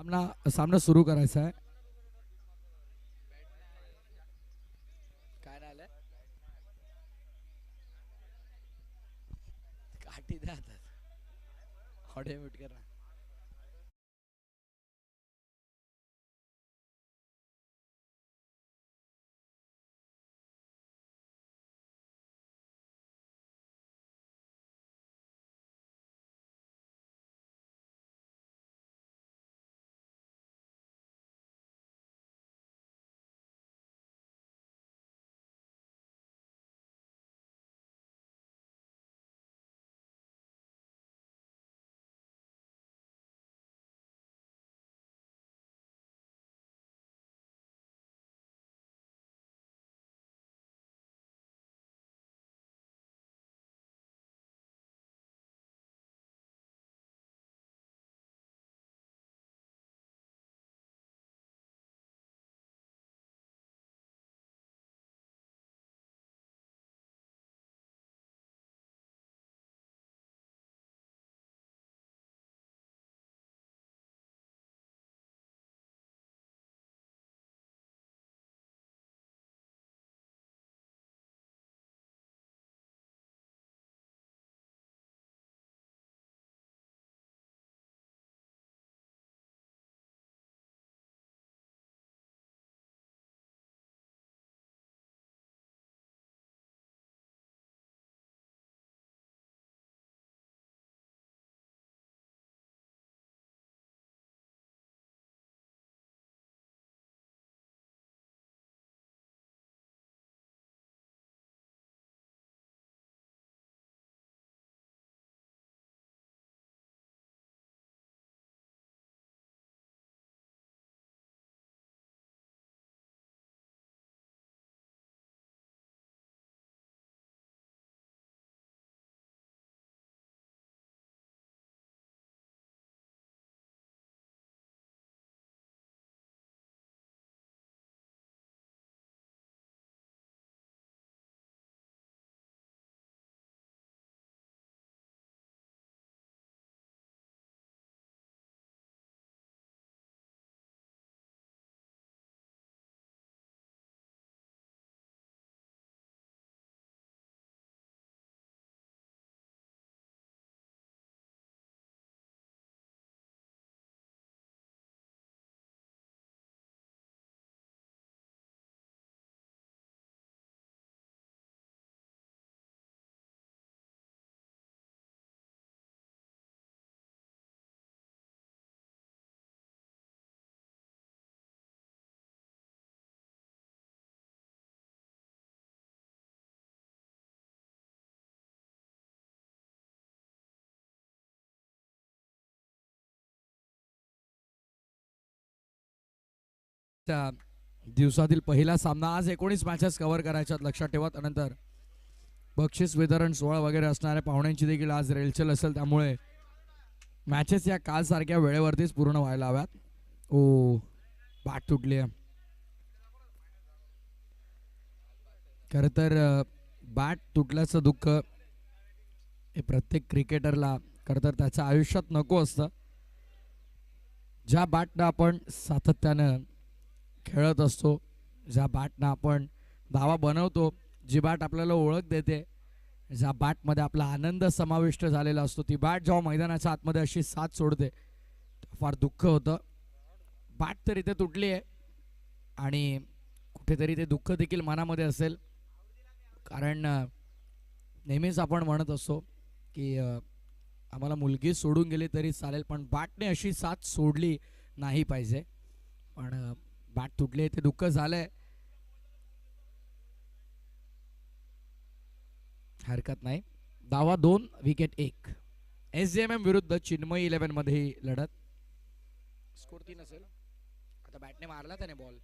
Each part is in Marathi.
सामना सामना सुरू करायचा आहे. काय काठी द्या हातात ऑडिओ म्यूट त्या दिवसातील पहिला सामना आज एकोणीस मॅचेस कव्हर करायच्यात लक्षात ठेवत नंतर बक्षीस वितरण सोहळा वगैरे असणाऱ्या पाहुण्यांची देखील आज रेलचेल असेल. त्यामुळे मॅचेस या काल सारख्या वेळेवरतीच पूर्ण व्हायला हव्यात. ओ बाट तुटली आहे. खरं तर बॅट तुटल्याचं दुःख हे प्रत्येक क्रिकेटरला खरं तर त्याच्या आयुष्यात नको असतं. ज्या बॅटनं आपण सातत्यानं खेळत असतो. ज्या बॅटनं आपण धावा बनवतो जी बॅट आपल्याला ओळख देते ज्या बॅटमध्ये आपला आनंद समाविष्ट झालेला असतो ती बॅट जेव्हा मैदानाच्या आतमध्ये अशी साथ सोडते फार दुःख होतं. बॅट तर इथे तुटली आहे आणि कुठेतरी ते दुःख देखील मनामध्ये असेल. कारण नेहमीच आपण म्हणत असतो की आम्हाला मुलगी सोडून गेली तरी चालेल पण बॅटने अशी साथ सोडली नाही पाहिजे. पण बॅट तुटले ते दुःख झालंय. हरकत नाही. दावा दोन विकेट एक. एस जी एम एम विरुद्ध चिन्मय इलेव्हनमध्ये ही लढत. स्कोर तीन असेल. आता बॅटने मारला त्याने बॉल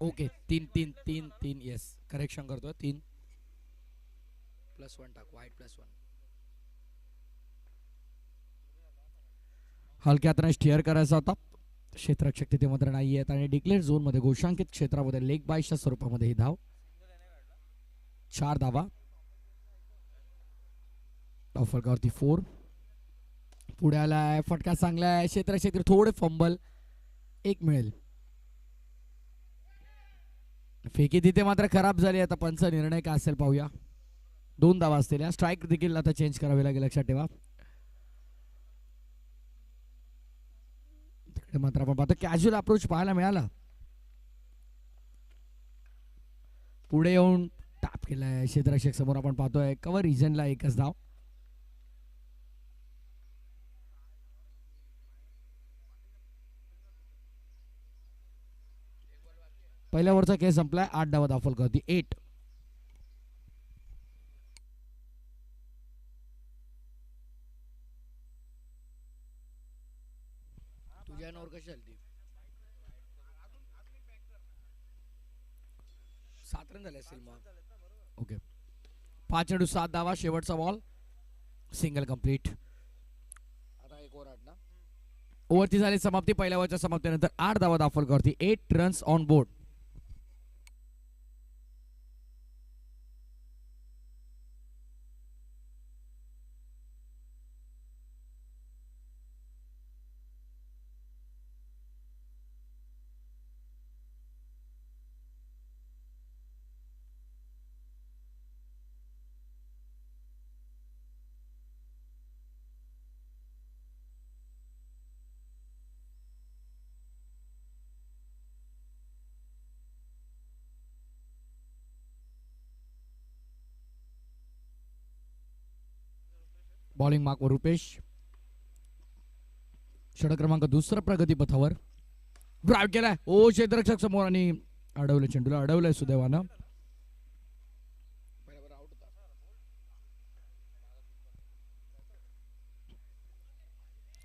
ओके तीन तीन तीन तीन येस करेक्शन करतोय तीन. प्लस वन टाक वाईट प्लस वन हलक्यात स्टिअर करायचा होता. क्षेत्ररक्षक तिथे मात्र नाही आहेत आणि डिक्लेअर झोनमध्ये घोषांकित क्षेत्रामध्ये लेग बायच्या स्वरूपामध्ये ही धाव. चार धावा. फलकावरती फोर पुढे आलाय फटका चांगला आहे क्षेत्र क्षेत्र थोडे फंबल एक मिळेल. फेकी तिथे मात्र खराब झाली. आता पंच निर्णय काय असेल पाहूया. दोन धावा असतील. या स्ट्राईक देखील आता चेंज करावी लागेल. लक्षात ठेवा. मात्र आपण पाहतो कॅज्युअल अप्रोच पाहायला मिळाला. पुढे येऊन टाप केलाय. क्षेत्ररक्षक समोर आपण पाहतोय. कवर रिजनला एकच धाव. पहिल्या वरचा केस संपलाय. आठ धावा दाखल करते एट रन झाले असतील मग. ओके पाच चेंडू सात धावा शेवटचा बॉल सिंगल कंप्लीट आता एक ओव्हर आठ ना. ओव्हरची झाली समाप्ती. पहिल्या ओव्हरच्या समाप्तीनंतर आठ धावा दाखल करते. Eight runs on board bowling मार्कवर Rupesh. षटक क्रमांक दुसरा प्रगतीपथावर ड्राईव्ह केलाय. ओ क्षेत्ररक्षक समोर आणि अडवलं चेंडूला. अडवलंय सुदैवानं. पहिला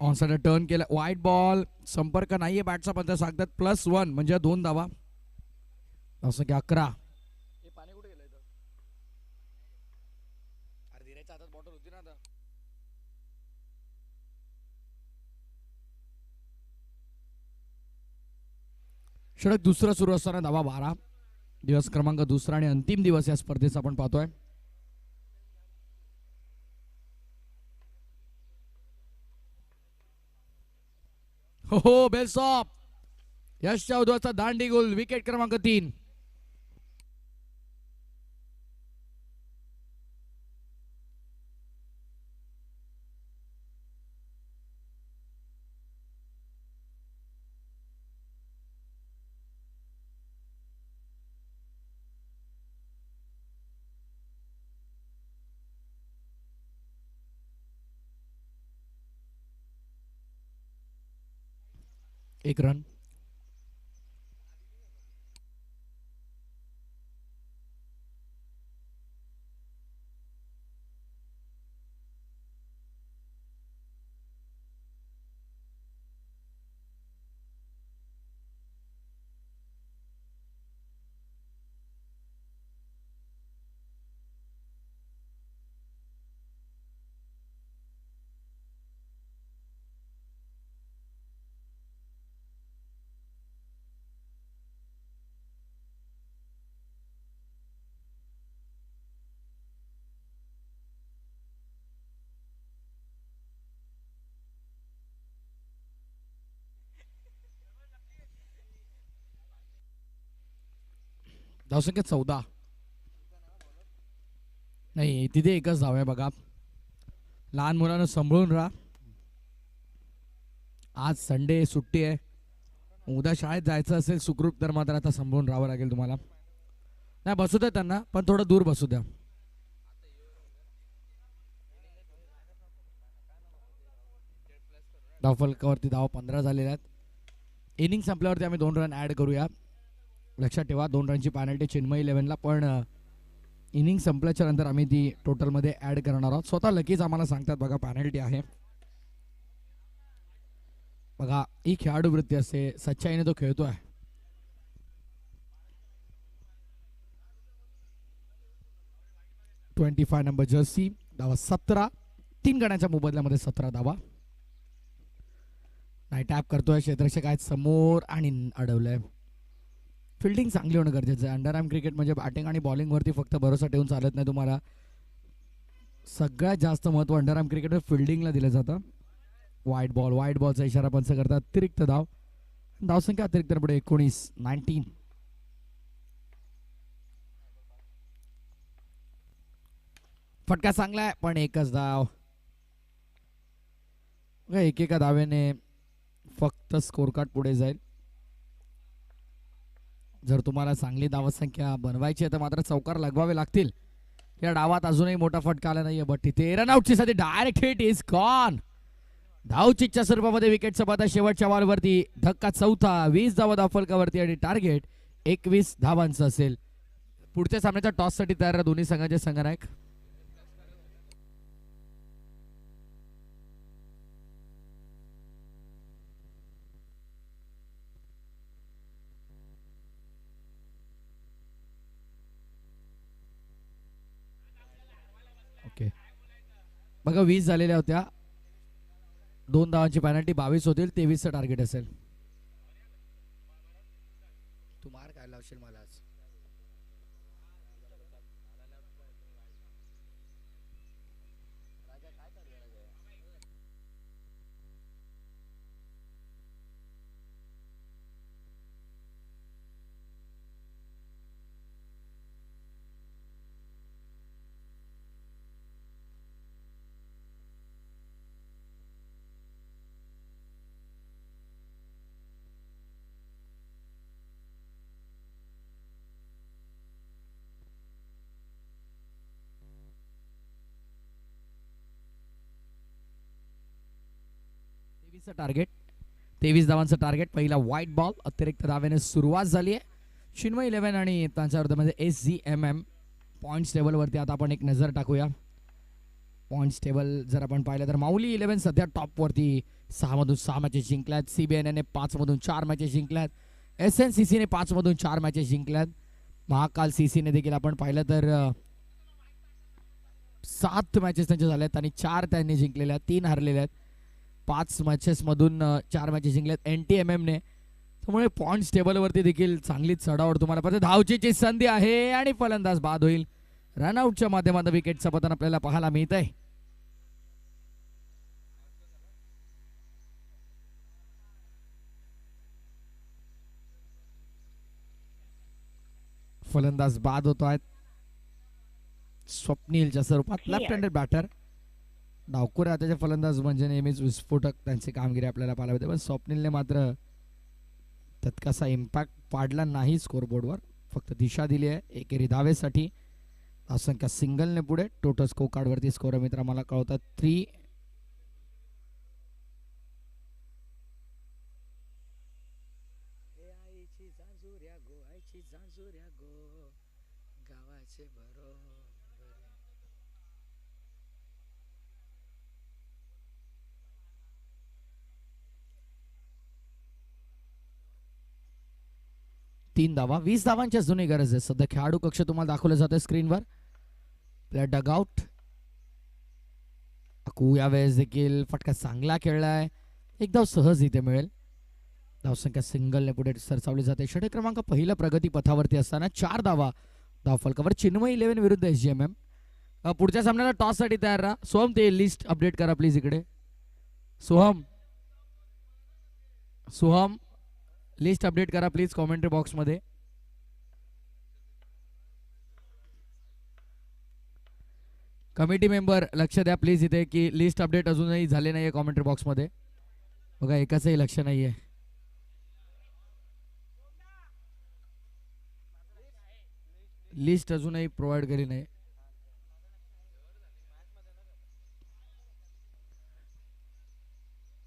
बरं टर्न केला. वाईट बॉल संपर्क नाहीये. बॅटचा पण त्या सांगतात. प्लस वन म्हणजे दोन धावा. असं की अकरा हे पाणी कुठे गेलं इथं अरे धीरेच्या हातात बॉटल होती ना आता षटक दुसरं सुरू असताना धावा बारा. दिवस क्रमांक दुसरा आणि अंतिम दिवस या स्पर्धेचा आपण पाहतोय. हो हो बेलसॉप यश चौधरीचा दांडी गोल विकेट क्रमांक तीन. एक रन धावसंख्या चौदा. नाही तिथे एकच धाव आहे बघा. लहान मुलांना सांभाळून राहा. आज संडे सुट्टी आहे. उद्या शाळेत जायचं असेल सुखरूप तर मात्र आता सांभाळून राहावं लागेल तुम्हाला. नाही बसू द्या त्यांना पण थोडं दूर बसू द्या. धावफलकावरती धाव पंधरा झालेल्या आहेत. इनिंग संपल्यावरती आम्ही दोन रन ऍड करूया. लक्षात ठेवा दोन रनची पॅनल्टी चिन्मय इलेव्हनला पण इनिंग संपल्याच्या नंतर आम्ही ती टोटलमध्ये ॲड करणार आहोत. स्वतः लगेच आम्हाला सांगतात बघा पॅनल्टी आहे. बघा ही खेळाडू वृत्ती असते. सच्चाईने तो खेळतो आहे ट्वेंटी फाय नंबर जर्सी धावा सतरा. तीन गण्याच्या मोबदल्यामध्ये सतरा धावा नाही टॅप करतोय. क्षेत्रक्षक आहेत समोर आणि अडवलंय. फिल्डिंग चांगली होणं गरजेचं आहे. अंडर आर्म क्रिकेट म्हणजे बॅटिंग आणि बॉलिंगवरती फक्त भरोसा ठेवून चालत नाही तुम्हाला. सगळ्यात जास्त महत्त्व अंडर आर्म क्रिकेटवर फिल्डिंगला दिलं जातं. वाईट बॉल वाईट बॉलचा इशारा पंच करतात. अतिरिक्त धाव. धावसंख्या अतिरिक्त पुढे एकोणीस नाईन्टीन फटका चांगला आहे पण एकच धाव. एकेका धावेने फक्त स्कोर कार्ड पुढे जाईल. जर तुम्हाला चांगली धावसंख्या बनवायची आहे तर मात्र चौकार लगवावे लागतील. या डावात अजूनही मोठा फटका आला नाहीये बट तिथे रन आउटची साठी डायरेक्ट हिट इज गॉन धावचीच्या स्वरूपामध्ये विकेट पाता शेवटच्या बॉलवरती धक्का चौथा वीस धावा धाव आणि टार्गेट एकवीस धावांचं असेल. पुढच्या सामन्याच्या टॉससाठी तयार आहे दोन्ही संघाचे संघनायक ओके बघा वीस झालेल्या होत्या. दोन धावांची पॅनल्टी बावीस होतील तेवीसचं टार्गेट असेल. तू मार काय लावशील मला? तेवीसचं टार्गेट तेवीस धावांचं टार्गेट पहिला व्हाईट बॉल अतिरिक्त धाव्याने सुरुवात झाली आहे. चिन्मय इलेव्हन आणि त्यांच्या विरोधामध्ये S G M M points टेबलवरती आता आपण एक नजर टाकूया. पॉईंट्स टेबल जर आपण पाहिलं तर माऊली इलेव्हन सध्या टॉपवरती सहामधून सहा मॅचेस जिंकल्यात. सी बी एन एने पाचमधून चार मॅचेस जिंकल्यात. एस एन सी सीने पाचमधून चार मॅचेस जिंकल्यात. महाकाल सी सीने देखील आपण पाहिलं तर सात मॅचेस त्यांच्या झाल्यात आणि चार त्यांनी जिंकलेल्या आहेत, तीन हरलेल्या आहेत. पाच मॅचेसमधून चार मॅचेस जिंकल्यात एन टी एम एमने त्यामुळे पॉईंट्स टेबलवरती देखील चांगलीच चढावड तुम्हाला पाहिजे धावचीची संधी आहे आणि फलंदाज बाद होईल. रनआउटच्या माध्यमातून विकेटचं पतन आपल्याला पाहायला मिळत आहे फलंदाज बाद होतो आहेत. स्वप्नीलच्या स्वरूपात लेफ्ट हँडेड बॅटर डावखोर आताचे फलंदाज म्हणजे नेहमीच विस्फोटक त्यांची कामगिरी आपल्याला पाहायला मिळते. पण स्वप्नीलने मात्र तत्कासा इम्पॅक्ट पाडला नाही स्कोरबोर्डवर फक्त दिशा दिली आहे. एकेरी धावेसाठी. असंख्य सिंगलने पुढे. टोटल स्कोकार्डवरती स्कोर मित्र मला कळवतात. थ्री तीन धावा. वीस धावांची अजूनही गरज आहे. सध्या खेळाडू कक्ष तुम्हाला दाखवलं जातं स्क्रीनवर. प्लेअर डगआउट अकू यावेळेस देखील फटका चांगला खेळलाय. एक धाव सहज इथे मिळेल. धावसंख्या सिंगलने पुढे सरसावली जाते. षटक क्रमांक पहिल्या प्रगती पथावरती असताना चार धावा. धाव फलकावर चिन्मय इलेव्हन विरुद्ध एस जी एम एम पुढच्या सामन्याला टॉससाठी तयार राहा. सोहम ते लिस्ट अपडेट करा प्लीज इकडे. सोहम. सोहम लिस्ट अपडेट करा प्लीज कॉमेंट्री बॉक्समध्ये कमिटी मेंबर लक्ष द्या प्लीज इथे की लिस्ट अपडेट अजूनही झाले नाहीये कॉमेंट्री बॉक्समध्ये बघा एकाचंही लक्ष नाही आहे लिस्ट अजूनही प्रोव्हाइड केली नाही.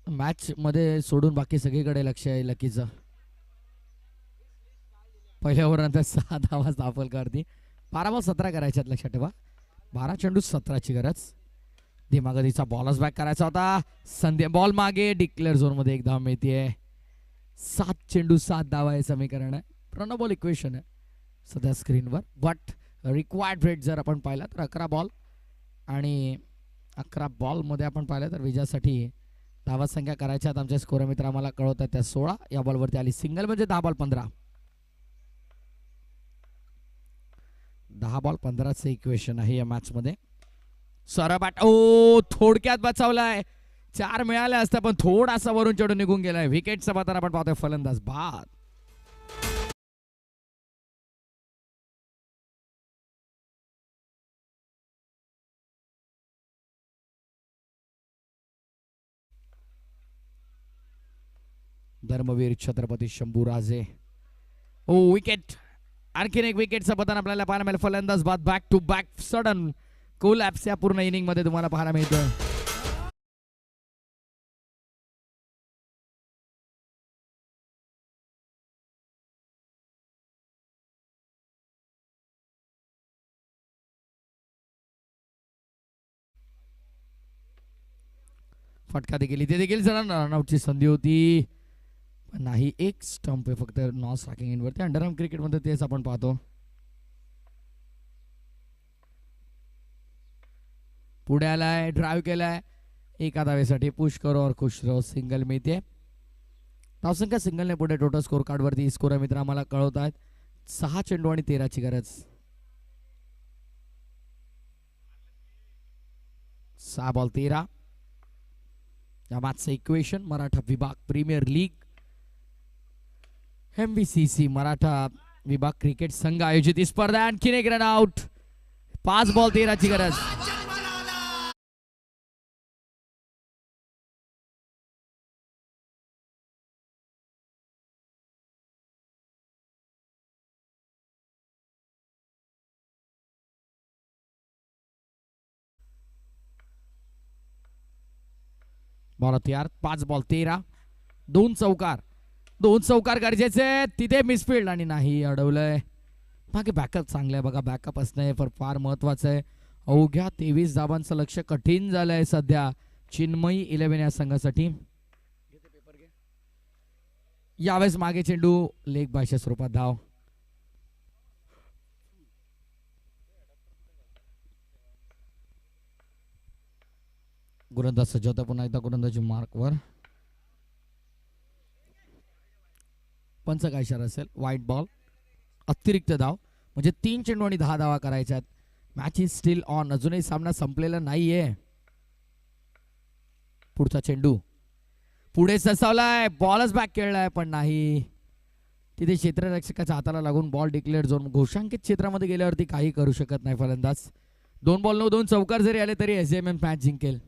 मॅच मध्ये सोडून बाकी सगळीकडे लक्ष आहे लकीचं. पहिल्या ओव्हरनंतर सहा धावा दाखल करते बारा बॉल सतरा करायच्यात लक्षात ठेवा. बारा चेंडू सतराची गरज. धीमागतीचा बॉलच बॅक करायचा होता. संधी बॉल मागे. डिक्लेअर झोनमध्ये एक धाव मिळते सात चेंडू सात धावा हे समीकरण आहे. प्रणव बॉल इक्वेशन आहे. सध्या स्क्रीनवर बट रिक्वायर्ड रेट जर आपण पाहिला तर अकरा बॉल आणि अकरा बॉलमध्ये आपण पाहिलं तर विजयासाठी धावा संख्या करायच्या आहेत आमचे स्कोर मित्र आम्हाला कळवतात त्या सोळा. या बॉलवरती आली सिंगल म्हणजे दहा बॉल पंधरा. दहा बॉल पंधराचं इक्वेशन आहे या मॅच मध्ये. ओ थोडक्यात बचावलाय. चार मिळाले असता पण थोडासा वरून चढून निघून गेलाय. विकेटचा पात्र आपण पाहतोय फलंदाज बाद. धर्मवीर छत्रपती शंभूराजे. ओ विकेट आणखीन एक विकेटचं पतन आपल्याला पाहायला मिळेल फलंदाज बाद. Back to back sudden collapse पूर्ण इनिंगमध्ये तुम्हाला पाहायला मिळतं फटका देखील. इथे देखील जरा रनआउटची संधी होती. पण नाही एक स्टंप आहे फक्त नॉन स्ट्रायकिंग इनवरती अंडरआर्म क्रिकेटमध्ये तेच आपण पाहतो. पुढे आलाय ड्राईव्ह केलाय. एका धावेसाठी पुश करो और खुश रहो. सिंगल मिळते. धावसंख्या सिंगलने पुढे टोटल स्कोर कार्डवरती स्कोर मित्र आम्हाला कळवत आहेत. सहा चेंडू आणि तेराची गरज. सहा बॉल तेरा. या मागचं इक्वेशन मराठा विभाग premier league M B C C Maratha विभाग क्रिकेट संघ आयोजित ही स्पर्धा आणखीन एक रन आउट पाच बॉल तेराची गरज. बॉल तयार. पाच बॉल तेरा. दोन चौकार. दोन चौकार गरजेचे तिथे मिसफिल्ड आणि नाही अडवलंय. मागे बॅकअप चांगलं आहे बघा. बॅकअप असणं हे फार फार महत्वाचं आहे. अवघ्या तेवीस धाबांचं लक्ष कठीण झालंय सध्या. चिन्मयी इलेव्हन या संघासाठी यावेळेस मागे चेंडू लेख भाषा स्वरूपात धाव. गोलंदाज सज्जता पुन्हा एकदा गोलंदाजी मार्कवर. पंच काय इशारा असेल वाईट बॉल अतिरिक्त धाव. म्हणजे तीन चेंडू आणि दहा धावा करायच्यात मॅच इज स्टील ऑन अजूनही सामना संपलेला नाहीये. पुढचा चेंडू. पुढे ससावलाय. बॉलच बॅक खेळलाय पण नाही. तिथे क्षेत्ररक्षकाच्या हाताला लागून बॉल डिक्लेअर झोन घोषांकित क्षेत्रामध्ये गेल्यावरती काही करू शकत नाही फलंदाज. दोन बॉल नऊ दोन चौकार जरी आले तरी एस एम एम मॅच जिंकेल.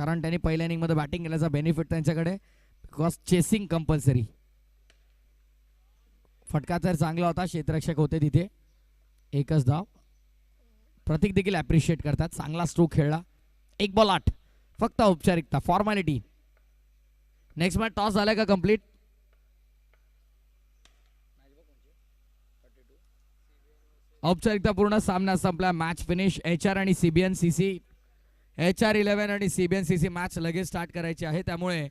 कारण त्यांनी पहिल्या इनिंगमध्ये बॅटिंग केल्याचा बेनिफिट त्यांच्याकडे. बिकॉज चेसिंग कंपल्सरी फटका तर चांगला होता क्षेत्ररक्षक होते तिथे. एकच धाव. प्रतीक देखील ॲप्रिशिएट करतात. चांगला स्ट्रोक खेळला. एक बॉल आठ. फक्त औपचारिकता फॉर्मॅलिटी नेक्स्ट मॅच टॉस झालाय का कंप्लीट औपचारिकता पूर्ण सामना संपला. मॅच फिनिश एच आर आणि CBN C C H R eleven आणि सीबीएन सी सी मॅच लगेच स्टार्ट करायची आहे. त्यामुळे